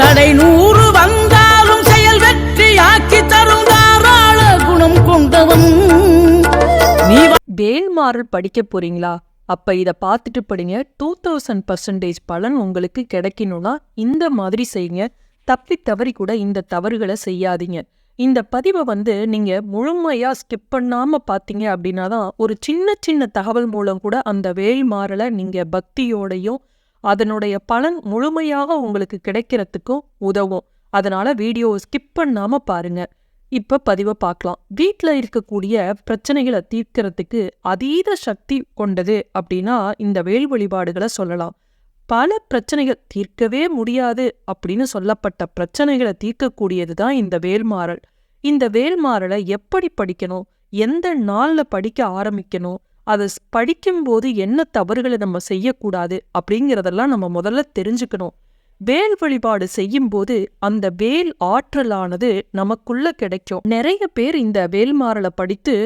தடை நூறு வந்தாலும் செயல் வெற்றியாக்கி தரும் தாராள குணம் கொண்டவன். நீ வேல்மாறல் படிக்க போறீங்களா? அப்ப இத பார்த்துட்டு படிங்க. டூ தௌசண்ட் பர்சன்டேஜ் பலன் உங்களுக்கு கிடைக்கணும்னா இந்த மாதிரி செய்யுங்க. தப்பி தவறி கூட இந்த தவறுகளை செய்யாதீங்க. இந்த பதிவை வந்து நீங்க முழுமையா ஸ்கிப் பண்ணாம பார்த்தீங்க அப்படின்னா தான் ஒரு சின்ன சின்ன தகவல் மூலம் கூட அந்த வேல்மாறலை நீங்க பக்தியோடையும் அதனுடைய பலன் முழுமையாக உங்களுக்கு கிடைக்கிறதுக்கும் உதவும். அதனால வீடியோவை ஸ்கிப் பண்ணாம பாருங்க. இப்ப பதிவை பார்க்கலாம். வீட்ல இருக்கக்கூடிய பிரச்சனைகளை தீர்க்கறதுக்கு அதீத சக்தி கொண்டது அப்படின்னா இந்த வேல் வழிபாடுகளை சொல்லலாம். பல பிரச்சனைகள் தீர்க்கவே முடியாது அப்படின்னு சொல்லப்பட்ட பிரச்சனைகளை தீர்க்கக்கூடியது தான் இந்த வேல்மாறல் இந்த வேல்மாறலை எப்படி படிக்கணும்? எந்த நாள்ல படிக்க ஆரம்பிக்கணும்? அதை படிக்கும்போது என்ன தவறுகளை நம்ம செய்யக்கூடாது அப்படிங்கிறதெல்லாம் நம்ம முதல்ல தெரிஞ்சுக்கணும். வேல் வழிபாடு செய்யும்போது அந்த வேல் ஆற்றலானது நமக்குள்ள கிடைக்கும். நிறைய பேர் இந்த வேல்மாறலை படித்து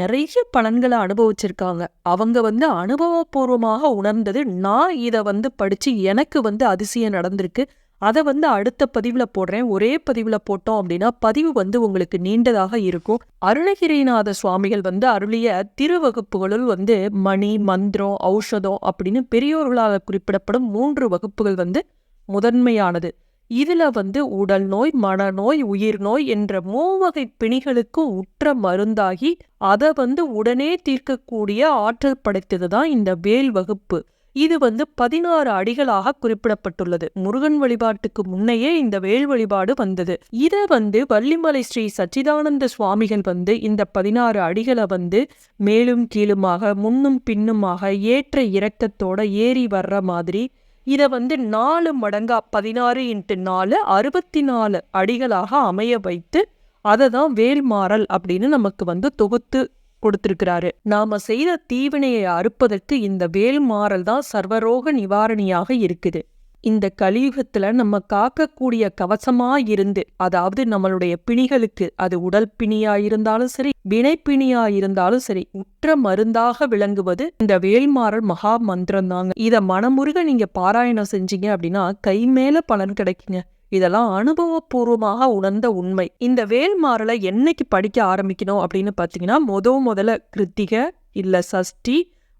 நிறைய பலன்களை அனுபவிச்சிருக்காங்க. அவங்க வந்து அனுபவபூர்வமாக உணர்ந்தது நான் இதை வந்து படிச்சு எனக்கு வந்து அதிசயம் நடந்திருக்கு. அதை வந்து அடுத்த பதிவுல போடுறேன். ஒரே பதிவுல போட்டோம் அப்படின்னா பதிவு வந்து உங்களுக்கு நீண்டதாக இருக்கும். அருணகிரிநாத சுவாமிகள் வந்து அருளிய திருவகுப்புகளுள் வந்து மணி மந்திரம் ஔஷதம் அப்படின்னு பெரியோர்களால் குறிப்பிடப்படும் மூன்று வகுப்புகள் வந்து முதன்மையானது. இதுல வந்து உடல் நோய் மனநோய் உயிர் நோய் என்ற மூவகை பிணிகளுக்கும் உற்ற மருந்தாகி அதை வந்து உடனே தீர்க்கக்கூடிய ஆற்றல் படைத்தது தான் இந்த வேல் வகுப்பு. இது வந்து பதினாறு அடிகளாக குறிப்பிடப்பட்டுள்ளது. முருகன் வழிபாட்டுக்கு முன்னையே இந்த வேல் வழிபாடு வந்தது. இத வந்து வள்ளிமலை ஸ்ரீ சச்சிதானந்த சுவாமிகள் வந்து இந்த பதினாறு அடிகளை வந்து மேலும் கீழுமாக முன்னும் பின்னுமாக ஏற்ற இறக்கத்தோட ஏறி வர்ற மாதிரி இதை வந்து நாலு மடங்கா பதினாறு இன்ட்டு நாலு அறுபத்தி நாலு அடிகளாக அமைய வைத்து அதை தான் வேல்மாறல் அப்படின்னு நமக்கு வந்து தொகுத்து கொடுத்திருக்கிறாரு. நாம செய்த தீவினையை அறுப்பதற்கு இந்த வேல்மாறல் தான் சர்வரோக நிவாரணியாக இருக்குது. இந்த கலியுகத்துல நம்ம காக்கக்கூடிய கவசமா இருந்து அதாவது நம்மளுடைய பிணிகளுக்கு அது உடல் பிணியா இருந்தாலும் சரி வினைப்பிணியா இருந்தாலும் சரி உற்ற மருந்தாக விளங்குவது இந்த வேல்மாறல் மகா மந்திரம் தாங்க இத மனமுருக நீங்க பாராயணம் செஞ்சீங்க அப்படின்னா கை மேல பலன் கிடைக்குங்க. இதெல்லாம் அனுபவபூர்வமாக உணர்ந்த உண்மை. இந்த வேல்மாறலை என்னைக்கு படிக்க ஆரம்பிக்கணும் அப்படின்னு பார்த்தீங்கன்னா முத முதல்ல கிருத்திகை இல்ல சஷ்டி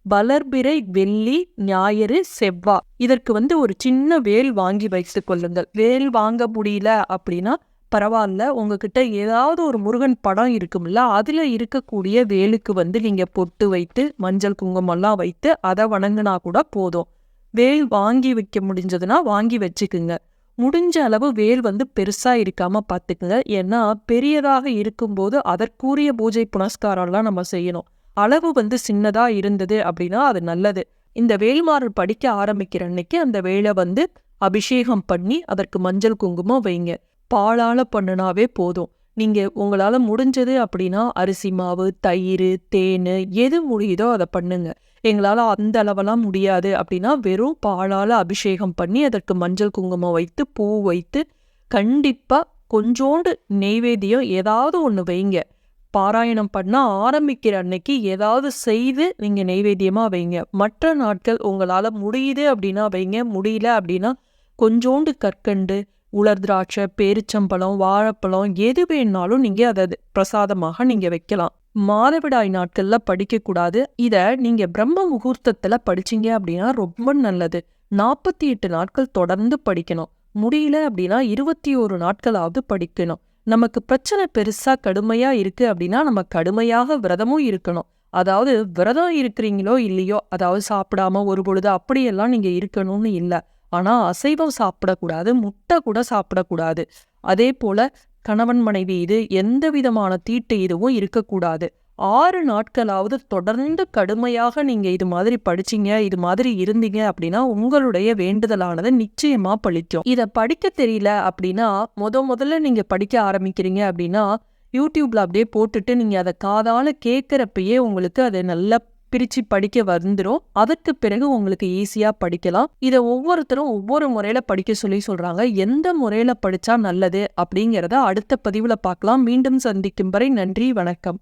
வளர்பிறை வெள்ளி ஞாயிறு செவ்வா. இதற்கு வந்து ஒரு சின்ன வேல் வாங்கி வைத்து கொள்ளுங்கள். வேல் வாங்க முடியல அப்படின்னா பரவாயில்ல உங்ககிட்ட ஏதாவது ஒரு முருகன் படம் இருக்கும்ல அதுல இருக்கக்கூடிய வேலுக்கு வந்து நீங்க பொட்டு வைத்து மஞ்சள் குங்குமம்லாம் வைத்து அதை வணங்கினா கூட போதும். வேல் வாங்கி வைக்க முடிஞ்சதுன்னா வாங்கி வச்சுக்குங்க. முடிஞ்ச அளவு வேல் வந்து பெருசா இருக்காம பார்த்துக்குங்க ஏன்னா பெரியதாக இருக்கும்போது அதற்குரிய பூஜை புனஸ்காரம்லாம் நம்ம செய்யணும். அளவு வந்து சின்னதா இருந்தது அப்படின்னா அது நல்லது. இந்த வேல்மாறல் படிக்க ஆரம்பிக்கிற அன்னைக்கு அந்த வேலை வந்து அபிஷேகம் பண்ணி அதற்கு மஞ்சள் குங்குமம் வைங்க. பாலால பண்ணுனாவே போதும். நீங்க உங்களால முடிஞ்சது அப்படின்னா அரிசி மாவு தயிர் தேன் எது முடியுதோ அதை பண்ணுங்க. எங்களால அந்த அளவெல்லாம் முடியாது அப்படின்னா வெறும் பாலால் அபிஷேகம் பண்ணி அதற்கு மஞ்சள் குங்குமம் வைத்து பூ வைத்து கண்டிப்பா கொஞ்சோண்டு நெய்வேத்தியம் ஏதாவது ஒன்று வைங்க. பாராயணம் பண்ண ஆரம்பிக்கிற அன்னைக்கு ஏதாவது செய்து நீங்க நெய்வேத்தியமாக வைங்க. மற்ற நாட்கள் உங்களால முடியுது அப்படின்னா வைங்க. முடியல அப்படின்னா கொஞ்சோண்டு கற்கண்டு உலர் திராட்சை பேரிச்சம்பழம் வாழைப்பழம் எது வேணாலும் நீங்க அதை பிரசாதமாக நீங்க வைக்கலாம். மாதவிடாய் நாட்கள்ல படிக்கக்கூடாது. கூடாது இத நீங்க பிரம்ம முகூர்த்தத்துல படிச்சீங்க அப்படின்னா ரொம்ப நல்லது. நாற்பத்தி எட்டு நாட்கள் தொடர்ந்து படிக்கணும். முடியல அப்படின்னா இருபத்தி ஒரு நாட்களாவது படிக்கணும். நமக்கு பிரச்சனை பெருசா கடுமையா இருக்கு அப்படின்னா நம்ம கடுமையாக விரதமும் இருக்கணும். அதாவது விரதம் இருக்கிறீங்களோ இல்லையோ அதாவது சாப்பிடாம ஒரு பொழுது அப்படியெல்லாம் நீங்க இருக்கணும்னு இல்லை. ஆனா அசைவம் சாப்பிடக்கூடாது முட்டை கூட சாப்பிடக்கூடாது. அதே போல கணவன் மனைவி இது எந்த விதமான தீட்டு இதுவும் இருக்கக்கூடாது. ஆறு நாட்களாவது தொடர்ந்து கடுமையாக நீங்க இது மாதிரி படிச்சீங்க இது மாதிரி இருந்தீங்க அப்படின்னா உங்களுடைய வேண்டுதலானது நிச்சயமா பழிக்கும். இத படிக்க தெரியல அப்படின்னா முத முதல்ல நீங்க படிக்க ஆரம்பிக்கிறீங்க அப்படின்னா யூடியூப்ல அப்படியே போட்டுட்டு நீங்க அதை காதால கேட்குறப்பயே உங்களுக்கு அதை நல்லா பிரிச்சு படிக்க வந்துடும் அதற்கு பிறகு உங்களுக்கு ஈஸியா படிக்கலாம். இதை ஒவ்வொருத்தரும் ஒவ்வொரு முறையில படிக்க சொல்லி சொல்றாங்க. எந்த முறையில படிச்சா நல்லது அப்படிங்கறத அடுத்த பதிவுல பார்க்கலாம். மீண்டும் சந்திக்கும் வரை நன்றி வணக்கம்.